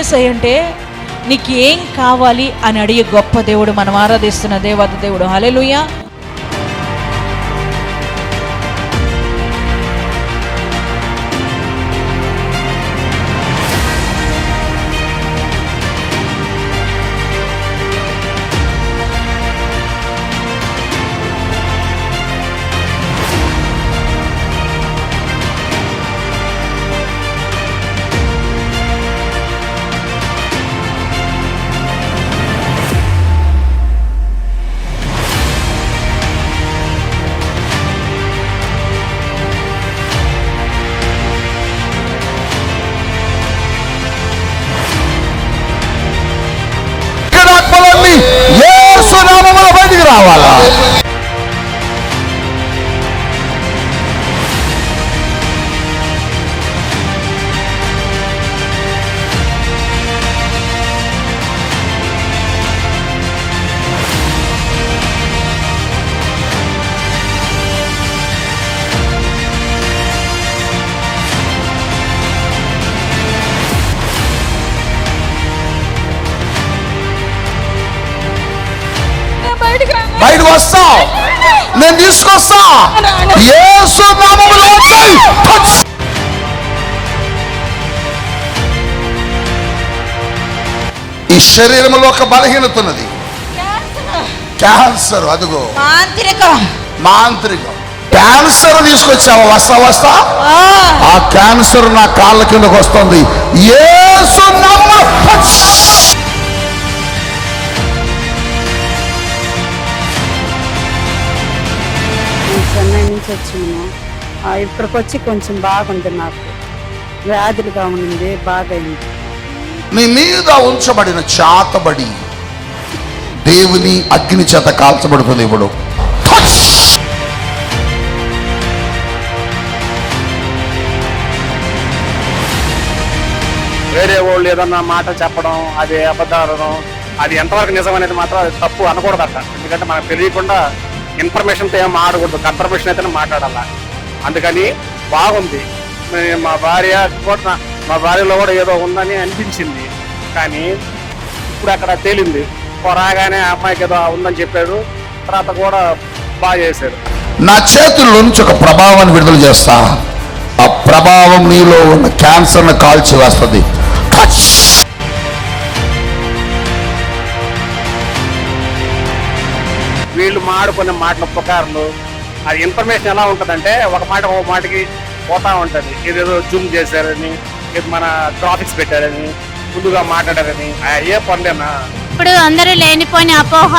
ఏసై అంటే నీకు ఏం కావాలి అని అడిగే గొప్ప దేవుడు మనం ఆరాధిస్తున్న దేవత దేవుడు. హల్లెలూయా. ఈ శరీరంలో ఒక బలహీనత ఉన్నది. క్యాన్సర్ అదిగో. మాంత్రికం. మాంత్రికం. క్యాన్సర్ తీసుకొచ్చావా వస్తా వస్తా. ఆ, క్యాన్సర్ నా కాళ్ళ కిందకు వస్తుంది. టచ్. నేను చెన్నై నుంచి వచ్చినాను ఆ, ఇక్కడికి వచ్చి కొంచెం బాగుంది నాకు వ్యాధులుగా ఉండింది బాగైంది. నీ మీద ఉంచబడిన చాతబడి దేవుని అగ్ని చేత కాల్చబడుతుంది ఇప్పుడు. వేరే వాళ్ళు ఏదన్నా మాట చెప్పడం అది అబద్ధాలను అది ఎంతవరకు నిజం అనేది మాత్రం అది తప్పు అనకూడదట ఎందుకంటే మనకు తెలియకుండా ఇన్ఫర్మేషన్తో ఏం ఆడకూడదు కన్ఫర్మేషన్ అయితేనే మాట్లాడాల. అందుకని బాగుంది. మా భార్య కూడా మా భార్యలో కూడా ఏదో ఉందని అనిపించింది. కానీ ఇప్పుడు అక్కడ తేలింది. రాగానే ఆ అమ్మాయికి ఏదో ఉందని చెప్పాడు. తర్వాత కూడా బాగా చేశాడు. నా చేతుల్లో నుంచి ఒక ప్రభావాన్ని విడుదల చేస్తా. ఆ ప్రభావం నీలో ఉన్న క్యాన్సర్ను కాల్చి వేస్తుంది! వీళ్ళు మాడుకునే మాటల ప్రకారాలు అది ఇన్ఫర్మేషన్ ఎలా ఉంటుందంటే ఒక మాట ఒక మాటకి పోతా ఉంటది. ఇదేదో జూమ్ చేశారని మన గ్రాఫిక్స్ పెట్టారని ముందుగా మాట్లాడారని. ఏ పనులేనా ఇప్పుడు అందరూ లేనిపోయిన అపోహ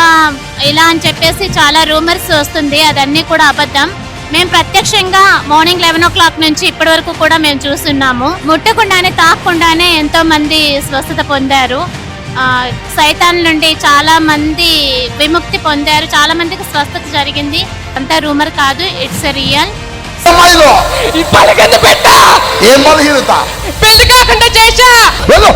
ఇలా అని చెప్పేసి చాలా రూమర్స్ వస్తుంది. అదన్నీ కూడా అబద్ధం. మేము ప్రత్యక్షంగా మార్నింగ్ లెవెన్ ఓ క్లాక్ నుంచి ఇప్పటి వరకు కూడా మేము చూస్తున్నాము. ముట్టకుండానే తాకకుండానే ఎంతో మంది స్వస్థత పొందారు. సైతాన్ నుండి చాలా మంది విముక్తి పొందారు. చాలా మందికి స్వస్థత జరిగింది. అంతా రూమర్ కాదు. ఇట్స్ రియల్ అమ్మాయిలో ఈ పలకంద పెట్ట. ఏం బలహీనత పెళ్ళి కాకుండా చేశా. వెళ్ళు!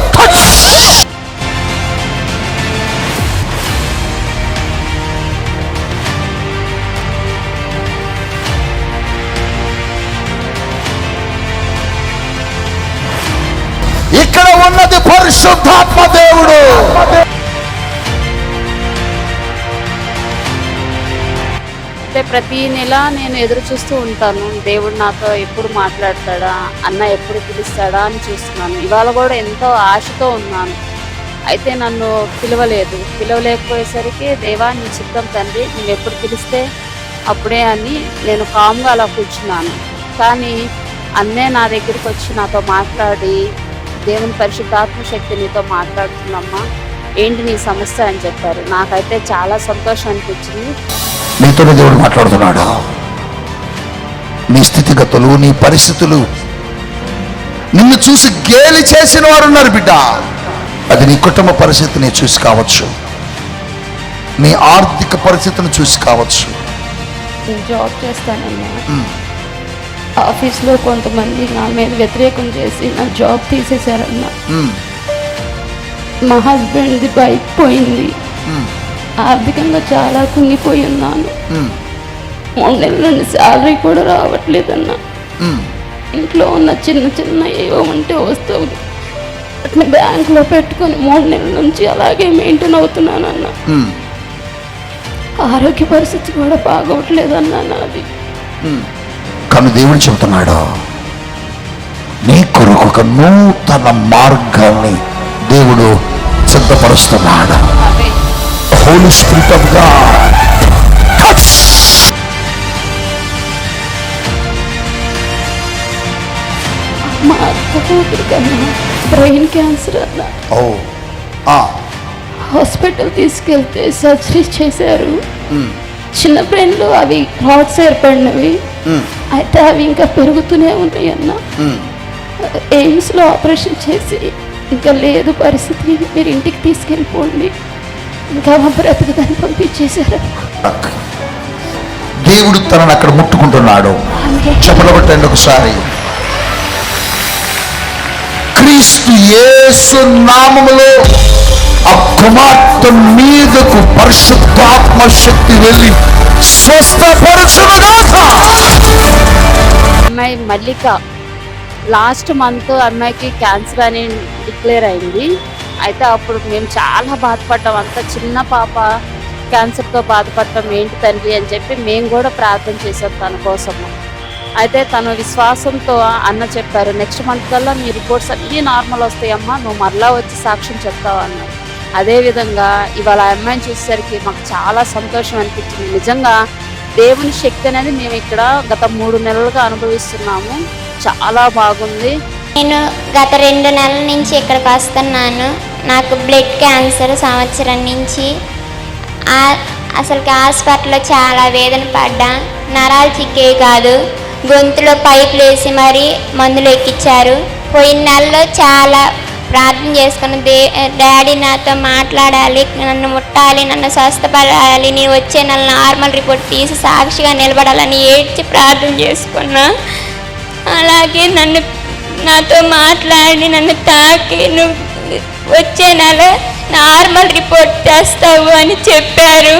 ఇక్కడ ఉన్నది పరిశుద్ధాత్మ దేవుడు. అంటే ప్రతి నెల నేను ఎదురు చూస్తూ ఉంటాను. దేవుడు నాతో ఎప్పుడు మాట్లాడతాడా? అన్న ఎప్పుడు పిలుస్తాడా అని చూస్తున్నాను. ఇవాళ కూడా ఎంతో ఆశతో ఉన్నాను. అయితే నన్ను పిలవలేదు. పిలవలేకపోయేసరికి దేవా నీ చిత్తం తండ్రి నేను ఎప్పుడు పిలిస్తే అప్పుడే అని నేను కామ్గా అలా కూర్చున్నాను. కానీ అన్నే నా దగ్గరికి వచ్చి నాతో మాట్లాడి దేవుని పరిశుద్ధాత్మ శక్తి నీతో మాట్లాడుతుందమ్మా. ఏంటి నీ సమస్య అని చెప్పారు. నాకైతే చాలా సంతోషం అనిపించింది. నీతోనే దేవుడు మాట్లాడుతున్నాడు. నీ స్థితిగతులు నీ పరిస్థితులు నిన్ను చూసి గేలి చేసిన వారు ఉన్నారు బిడ్డ. అది నీ కుటుంబ పరిస్థితిని చూసి కావచ్చు. నీ ఆర్థిక పరిస్థితిని చూసి కావచ్చు. నేను జాబ్ చేస్తానన్నా ఆఫీస్లో కొంతమంది నా మీద వ్యతిరేకం చేసి నా జాబ్ తీసేశారన్నా మా హస్బెండ్ది బైక్ పోయింది. ఆర్థికంగా చాలా కుంగిపోయి ఉన్నాను. మూడు నెలల నుండి శాలరీ కూడా రావట్లేదన్నా. ఇంట్లో ఉన్న చిన్న చిన్న ఏవో ఉంటే వస్తువులు వీటిని బ్యాంకులో పెట్టుకొని మూడు నెలల నుంచి అలాగే మెయింటైన్ అవుతున్నాను అన్న ఆరోగ్య పరిస్థితి కూడా బాగోట్లేదు అన్న నాది కానీ దేవుడు చెబుతున్నాడు నీ కొరకు ఒక నూతన మార్గాన్ని దేవుడు సిద్ధపరుస్తున్నాడు. హోలీ స్పిరిట్ ఆఫ్ గాడ్ మా బ్రెయిన్ క్యాన్సర్ అన్న. ఓ ఆ, హాస్పిటల్ తీసుకెళ్తే సర్జరీ చేశారు. చిన్న బ్రెయిన్లో అవి రాడ్స్ ఏర్పడినవి. అయితే అవి ఇంకా పెరుగుతూనే ఉన్నాయి అన్న. ఎయిమ్స్లో ఆపరేషన్ చేసి ఇంకా లేదు పరిస్థితి. మీరు ఇంటికి తీసుకెళ్ళిపోండి. ఇంకా మా బ్రతుకుదని పంపించేశారు. దేవుడు తనను అక్కడ ముట్టుకుంటున్నాడు. చెప్పలబట్టండి ఒకసారి. క్రీస్తు యేసు నామములో ఆ కుమార్తె మీదకు పరిశుద్ధాత్మ శక్తి వెళ్ళి స్వస్థపరచునుగాక. అమ్మాయి మల్లిక లాస్ట్ మంత్ అమ్మాయికి క్యాన్సర్ అని డిక్లేర్ అయింది. అయితే అప్పుడు మేము చాలా బాధపడ్డాం. అంత చిన్న పాప క్యాన్సర్తో బాధపడటం ఏంటి తండ్రి అని చెప్పి మేము కూడా ప్రార్థన చేసాం తన కోసము అయితే తను విశ్వాసంతో అన్న చెప్పారు నెక్స్ట్ మంత్ కల్లా మీ రిపోర్ట్స్ అన్నీ నార్మల్ వస్తాయమ్మా నువ్వు మరలా వచ్చి సాక్ష్యం చెప్తావు అన్నారు అదేవిధంగా ఇవాళ ఆ అమ్మాయిని చూసేసరికి మాకు చాలా సంతోషం అనిపించింది. నిజంగా దేవుని శక్తి అనేది మేము ఇక్కడ గత మూడు నెలలుగా అనుభవిస్తున్నాము. చాలా బాగుంది. నేను గత రెండు నెలల నుంచి ఇక్కడికి వస్తున్నాను. నాకు బ్లడ్ క్యాన్సర్ సంవత్సరం నుంచి. అసలుకి హాస్పిటల్లో చాలా వేదన పడ్డా. నరాలు చిక్కే కాదు. గొంతులో పైపులు వేసి మరీ మందులు ఎక్కించారు పోయిన నెలలో చాలా ప్రార్థన చేసుకుని దే డాడీ నాతో మాట్లాడాలి నన్ను ముట్టాలి నన్ను స్వస్థపడాలి నేను వచ్చే నెల నార్మల్ రిపోర్ట్ తీసి సాక్షిగా నిలబడాలని ఏడ్చి ప్రార్థన చేసుకున్నా. అలాగే నన్ను నాతో మాట్లాడి నన్ను తాకి నువ్వు వచ్చే నెల నార్మల్ రిపోర్ట్ చేస్తావు అని చెప్పారు.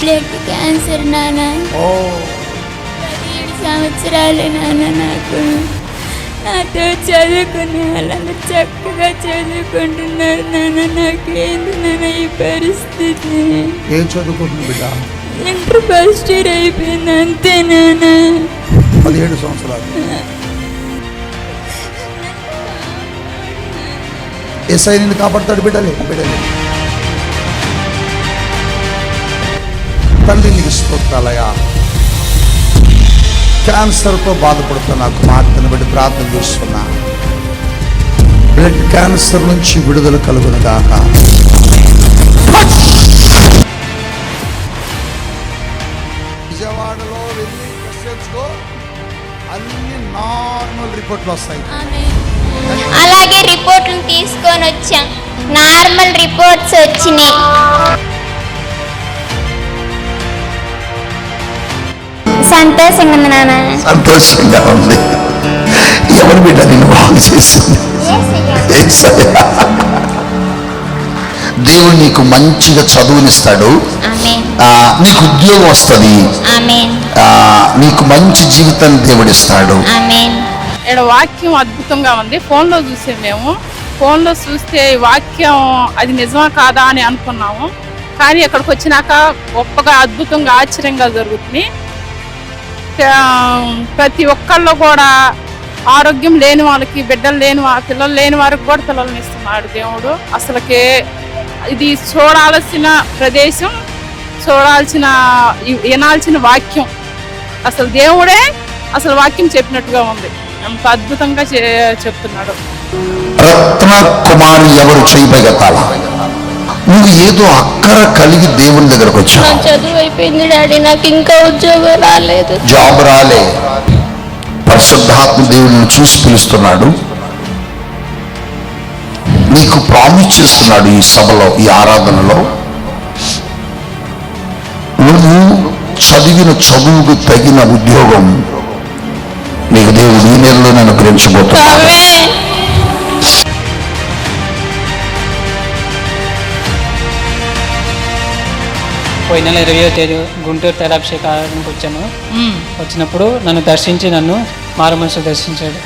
బ్లడ్ క్యాన్సర్ నాన్న. పదిహేడు సంవత్సరాలు నాన్న నాకు. నాతో చదువుకునే వాళ్ళందరూ చక్కగా చదువుకుంటున్నారు నాన్న. నాకేంది నాన్న ఈ పరిస్థితి? ఏం చదువుకుంటుంది బిడ్డ? ఇంటర్ ఫస్ట్ ఇయర్ అయిపోయింది అంతే నాన్న. పదిహేడు సంవత్సరాలు. ఎస్ఐ నిన్ను కాపాడుతాడు బిడ్డలే బిడ్డలే. తల్లి నీకు స్తోత్రాలయా క్యాన్సర్తో బాధపడుతున్న కుమార్తెను బట్టి ప్రార్థన చేస్తున్నా. బ్లడ్ క్యాన్సర్ నుంచి విడుదల కలుగును గాక. విజయవాడలో వెళ్ళి అన్ని నార్మల్ రిపోర్ట్లు వస్తాయి. అలాగే రిపోర్ట్లు తీసుకొని వచ్చాం. నార్మల్ రిపోర్ట్స్ వచ్చినాయి. సంతోషంగా ఉంది నాన్న? సంతోషంగా ఉంది. ఎవరి బిడ్డ నిన్ను బాగు చేసింది. దేవుడు నీకు మంచిగా చదువునిస్తాడు. నీకు ఉద్యోగం వస్తుంది. నీకు మంచి జీవితాన్ని దేవుడిస్తాడు. ఇక్కడ వాక్యం అద్భుతంగా ఉంది. ఫోన్లో చూసే మేము. ఫోన్లో చూస్తే వాక్యం అది నిజమా కాదా అని అనుకున్నాము. కానీ అక్కడికి వచ్చినాక గొప్పగా అద్భుతంగా ఆశ్చర్యంగా జరుగుతుంది. ప్రతి ఒక్కళ్ళు కూడా ఆరోగ్యం లేని వాళ్ళకి బిడ్డలు లేని వా పిల్లలు లేని వారికి కూడా పిల్లల్ని ఇస్తున్నాడు దేవుడు. అసలుకే ఇది చూడాల్సిన ప్రదేశం చూడాల్సిన వినాల్సిన వాక్యం. అసలు దేవుడే అసలు వాక్యం చెప్పినట్టుగా ఉంది. అంత అద్భుతంగా చెప్తున్నాడు. రత్న కుమారి ఎవరు చేయబగతాల? నువ్వు ఏదో అక్కర కలిగి దేవుని దగ్గరకు నా వచ్చావు చదువు అయిపోయింది డాడీ. నాకు ఇంకా ఉద్యోగం రాలేదు. జాబ్ రాలే. పరిశుద్ధాత్మ దేవుడిని చూసి పిలుస్తున్నాడు. నీకు ప్రామిస్ చేస్తున్నాడు ఈ సభలో ఈ ఆరాధనలో. నువ్వు చదివిన చదువుకు తగిన ఉద్యోగం నీకు దేవుడు ఈ నెలలో అనుగ్రహించబోతున్నాడు ఆమెన్ పోయిన నెల ఇరవయో తేదీ గుంటూరు తైలాభిషేకానికి వచ్చాను. వచ్చినప్పుడు నన్ను దర్శించి నన్ను మారు మనసు దర్శించాడు.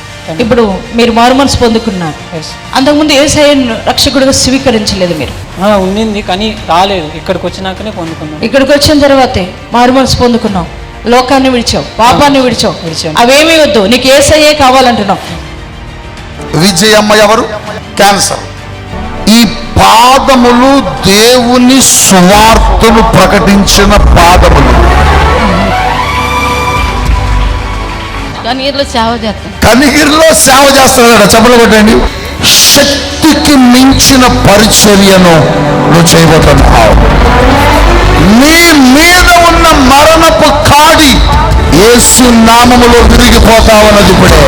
ఇప్పుడు మీరు మారు మనసు పొందుకున్నారు. అంతకుముందు ఏసఐ రక్షకుడిగా స్వీకరించలేదు మీరు. ఉండింది కానీ రాలేదు. ఇక్కడికి వచ్చినాకనే పొందుకున్నాను. ఇక్కడికి వచ్చిన తర్వాతే మారు మనసు పొందుకున్నావు. లోకాన్ని విడిచావు పాపాన్ని విడిచావు. అవేమీ వద్దు నీకు ఏసఐయే కావాలంటున్నావు. విజయమ్మ ఎవరు? క్యాన్సర్ ఈ పాదములు దేవుని సువార్తను ప్రకటించిన పాదములు. కనీరులో సేవ చేస్తాం. కనిగిరిలో సేవ చేస్తున్నాడు చెప్పలు కొట్టండి. శక్తికి మించిన పరిచర్యను నువ్వు చేయబోతున్నావు. నీ మీద మరణపు కాడి యేసు నామములో విరిగిపోతావన్నది ఇప్పుడే.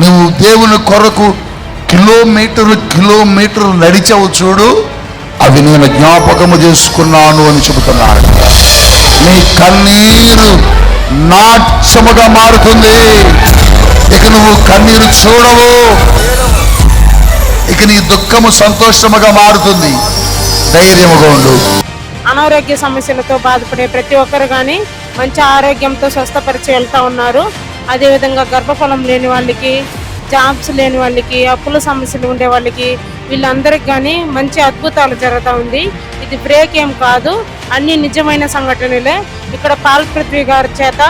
నువ్వు దేవుని కొరకు కిలోమీటరు కిలోమీటర్ నడిచావు చూడు అవి నేను జ్ఞాపకము చేసుకున్నాను అని చెబుతున్నాడు నీ కన్నీరు నాట్యముగా మారుతుంది. ఇక నువ్వు కన్నీరు చూడవు. ఇక నీ దుఃఖము సంతోషముగా మారుతుంది. ధైర్యముగా ఉండు. అనారోగ్య సమస్యలతో బాధపడే ప్రతి ఒక్కరు కానీ మంచి ఆరోగ్యంతో స్వస్థపరిచి వెళ్తా ఉన్నారు. అదేవిధంగా గర్భఫలం లేని వాళ్ళకి జాబ్స్ లేని వాళ్ళకి అప్పుల సమస్యలు ఉండే వాళ్ళకి వీళ్ళందరికి కానీ మంచి అద్భుతాలు జరుగుతూ ఉంది. ఇది బ్రేక్ ఏం కాదు. అన్ని నిజమైన సంఘటనలే. ఇక్కడ పాల్ పృథ్వీ గారి చేత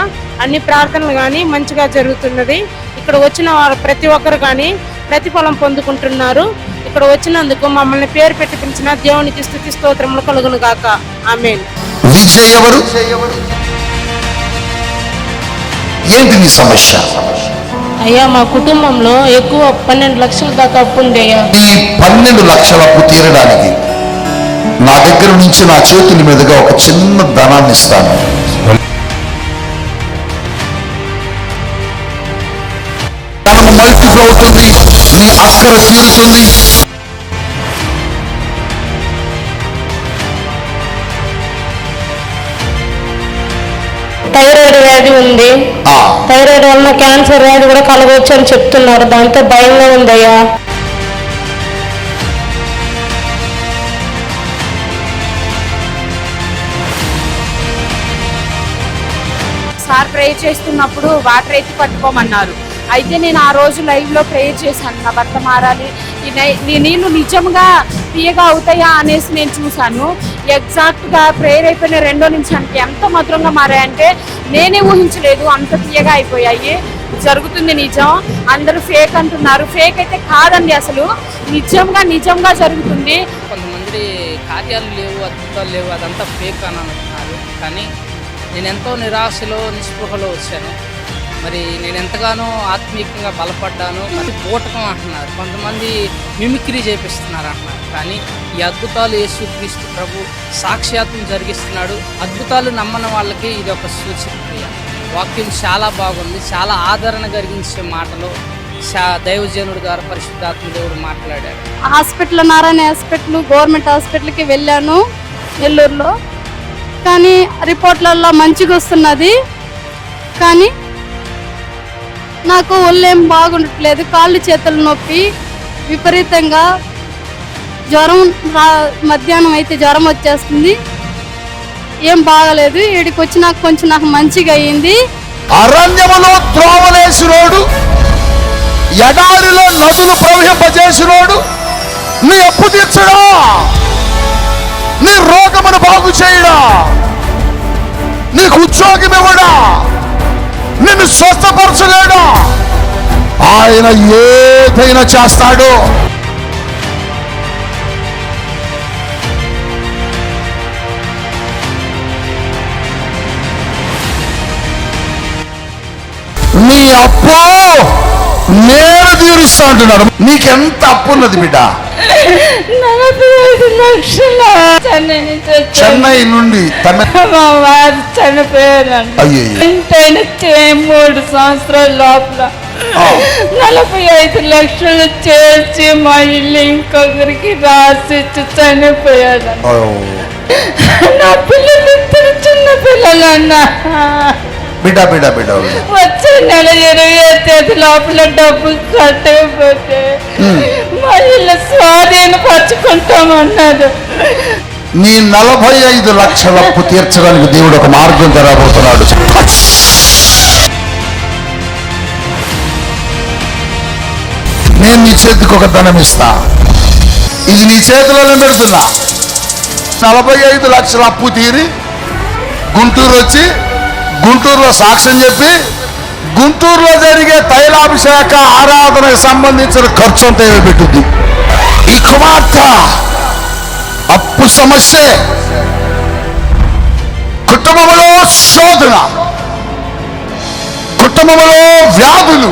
అన్ని ప్రార్థనలు కానీ మంచిగా జరుగుతున్నది. ఇక్కడ వచ్చిన వారు ప్రతి ఒక్కరు కానీ ప్రతిఫలం పొందుకుంటున్నారు. ఇక్కడ వచ్చినందుకు మమ్మల్ని పేరు పెట్టి పిలిచిన దేవునికి స్థుతి స్తోత్రములు కలుగును గాక. ఏంటి నీ సమస్య? అయ్యా మా కుటుంబంలో ఎక్కువ పన్నెండు లక్షల దాకా అప్పు ఉండేయ్యా ఈ పన్నెండు లక్షల అప్పు తీరడానికి నా దగ్గర నుంచి నా చేతుల మీదుగా ఒక చిన్న ధనాన్ని ఇస్తాను. మల్టిపుల్ అవుతుంది. నీ అక్కర తీరుతుంది థైరాయిడ్ వ్యాధి ఉంది. ఆ, థైరాయిడ్ వలన క్యాన్సర్ వ్యాధి కూడా కలగవచ్చు అని చెప్తున్నారు. దాంతో భయంగా ఉందయ్యా. సార్ ప్రేయర్ చేస్తున్నప్పుడు వాటర్ ఎత్తి పట్టుకోమన్నారు. అయితే నేను ఆ రోజు లైవ్లో ప్రేయర్ చేశాను నా భర్త మారాలి ఈ నై- నిజంగా తీయగా అవుతాయా అనేసి నేను చూశాను. ఎగ్జాక్ట్గా ప్రేయర్ అయిపోయిన రెండో నిమిషానికి ఎంత మధురంగా మారాయంటే నేనే ఊహించలేదు అంత తీయగా అయిపోయాయి. జరుగుతుంది నిజం అందరూ ఫేక్ అంటున్నారు. ఫేక్ అయితే కాదండి అసలు నిజంగా నిజంగా జరుగుతుంది. కొంతమంది కార్యాలు లేవు అద్భుతాలు లేవు అదంతా ఫేక్ అని అంటున్నారు కానీ నేను ఎంతో నిరాశలో నిస్పృహలో వచ్చాను. మరి నేను ఎంతగానో ఆత్మీయంగా బలపడ్డాను మరి బూటకం అంటున్నారు. కొంతమంది మిమిక్రీ చేపిస్తున్నారు అంటున్నారు. కానీ ఈ అద్భుతాలు యేసుక్రీస్తు ప్రభు సాక్ష్యాత్వం జరిగిస్తున్నాడు. అద్భుతాలు నమ్మని వాళ్ళకి ఇది ఒక సూచన క్రియ. వాక్యం చాలా బాగుంది. చాలా ఆదరణ కలిగించే మాటలు దైవజనుడు ద్వారా పరిశుద్ధాత్మ దేవుడు మాట్లాడాడు హాస్పిటల్ నారాయణ హాస్పిటల్ గవర్నమెంట్ హాస్పిటల్కి వెళ్ళాను నెల్లూరులో. కానీ రిపోర్ట్లలో మంచిగా వస్తున్నది. కానీ నాకు ఒళ్ళేం బాగుండట్లేదు కాళ్ళు చేతులు నొప్పి విపరీతంగా జ్వరం మధ్యాహ్నం అయితే జ్వరం వచ్చేస్తుంది. ఏం బాగలేదు ఇక్కడికి వచ్చి నాకు కొంచెం నాకు మంచిగా అయ్యింది అరణ్యములో త్రోవలేసినోడు ఎడారిలో నదులు ప్రవహింపజేసినోడు నీ అప్పు తీర్చడా? నీ రోగమును బాగు చేయడా? నీకు ఉద్యోగం ఇవ్వడా నిన్ను స్వస్థపరచలేడు. ఆయన ఏదైనా చేస్తాడు. నీ అప్పు నేను తీరుస్తా అంటున్నాడు నీకెంత అప్పు ఉన్నది బిడ్డ? నలభై ఐదు లక్షల చెన్నై నుంచి వచ్చాను. చెన్నై నుండి తమిళ మా వారు చనిపోయారండి అయ్యో ఇంతైన మూడు సంవత్సరాల లోపల నలభై ఐదు లక్షలు చేర్చి మా ఇల్లు ఇంకొకరికి రాసిచ్చి చనిపోయాడు. నా పిల్లలు ఇద్దరు చిన్న పిల్లలన్నా బిడ్డ బిడ్డ బిడ్డ బిడ్డ. వచ్చే నెల ఇరవై తేదీ లోపల డబ్బు కట్టకపోతే మా ఇల్లు నీ నలభై ఐదు లక్షల అప్పు తీర్చడానికి దేవుడు ఒక మార్గం తెరబోతున్నాడు. నేను నీ చేతికి ఒక ధనం ఇస్తా. ఇది నీ చేతిలోనే పెడుతున్నా. నలభై ఐదు లక్షల అప్పు తీరి గుంటూరు వచ్చి గుంటూరులో సాక్ష్యం చెప్పి గుంటూరులో జరిగే తైలాభిషేక ఆరాధనకు సంబంధించిన ఖర్చు అంతా ఏమి పెట్టుద్ది? ఈ కుమార్తె అప్పు సమస్య. కుటుంబంలో శోధన కుటుంబంలో వ్యాధులు.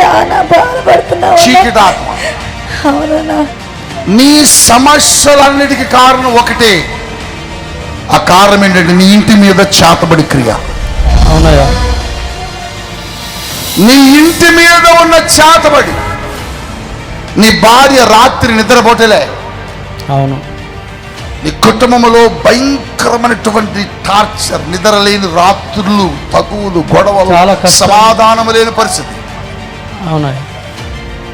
చాలా బాధపడుతున్నావు అవునన్నా. నీ సమస్యలన్నిటికీ కారణం ఒకటే. ఆ కారణం ఏంటంటే నీ ఇంటి మీద చేతబడి క్రియ. అవునయ్యా. నీ ఇంటి మీద ఉన్న చేతబడి. నీ భార్య రాత్రి నిద్రపోటలే అవును. నీ కుటుంబంలో భయంకరమైనటువంటి టార్చర్ నిద్రలేని రాత్రులు తగువులు గొడవలు. సమాధానం లేని పరిస్థితి. అవునయ్యా.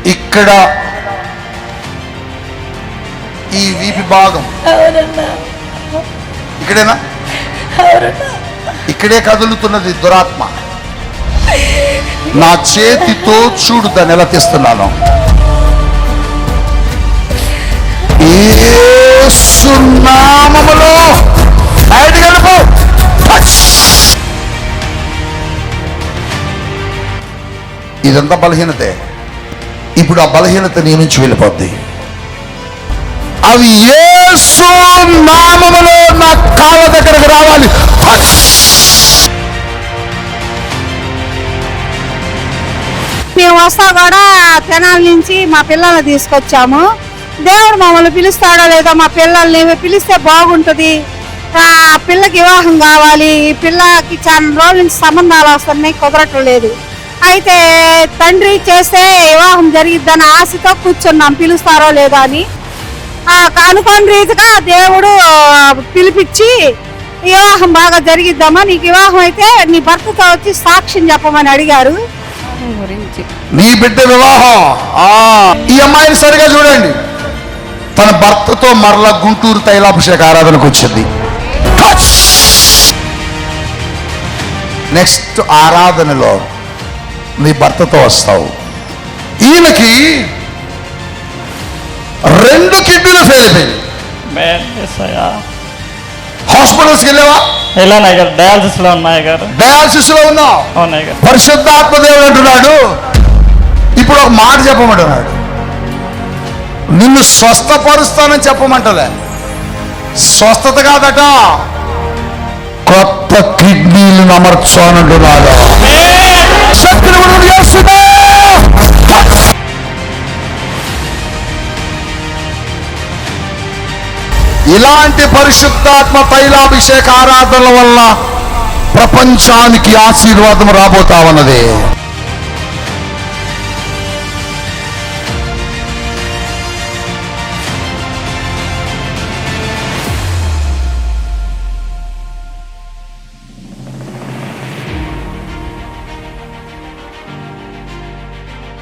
ఇక్కడ ఈ వీపి భాగం అవునన్నా ఇక్కడేనా? ఇక్కడే కదులుతున్నది దురాత్మ. నా చేతితో చూడు దాన్ని ఎలా తీస్తున్నాను. సున్నామములో బయట బయటికి ఇదంతా బలహీనతే. ఇప్పుడు ఆ బలహీనత నీ నుంచి వెళ్ళిపోద్ది. అవి యేసు నామములో నా కాళ్ళ దగ్గరకు రావాలి. మేము వస్తా కూడా తెనాల నుంచి మా పిల్లల్ని తీసుకొచ్చాము. దేవుడు మమ్మల్ని పిలుస్తాడో లేదో? మా పిల్లల్ని పిలిస్తే బాగుంటుంది. ఆ పిల్లకి వివాహం కావాలి. ఈ పిల్లకి చాలా రోజుల నుంచి సంబంధాలు వస్తున్నాయి కుదరట్లేదు అయితే తండ్రి చేస్తే వివాహం జరిగిద్దని ఆశతో కూర్చున్నాం. పిలుస్తారో లేదో అని. అనుకోని రీతిగా దేవుడు పిలిపించి వివాహం బాగా జరిగిద్దామా? నీకు వివాహం అయితే నీ భర్తతో వచ్చి సాక్ష్యం చెప్పమని అడిగారు. గురించి. నీ బిడ్డ వివాహం. ఆ ఈ అమ్మాయిని సరిగా చూడండి. తన భర్తతో మరలా గుంటూరు తైలాభిషేక ఆరాధనకు వచ్చింది. నెక్స్ట్ ఆరాధనలో నీ భర్తతో వస్తావు. ఈయనకి రెండు కిడ్నీలు ఫెయిల్ అయిపోయింది హాస్పిటల్స్కి వెళ్ళావా? వెళ్ళానయ్య గారు డయాలసిస్లో ఉన్నాయి గారు డయాలసిస్లో ఉన్నావు? అవునయ్య పరిశుద్ధాత్మ దేవుడు అంటున్నాడు. ఇప్పుడు ఒక మాట చెప్పమంటున్నాడు. నిన్ను స్వస్థపరుస్తానని చెప్పమంటలే. స్వస్థత కాదట. కొత్త కిడ్నీలు అమర్చానంటున్నాడు శక్తిని ఇలాంటి పరిశుద్ధాత్మ తైలాభిషేక ఆరాధనల వల్ల ప్రపంచానికి ఆశీర్వాదం రాబోతా ఉన్నది.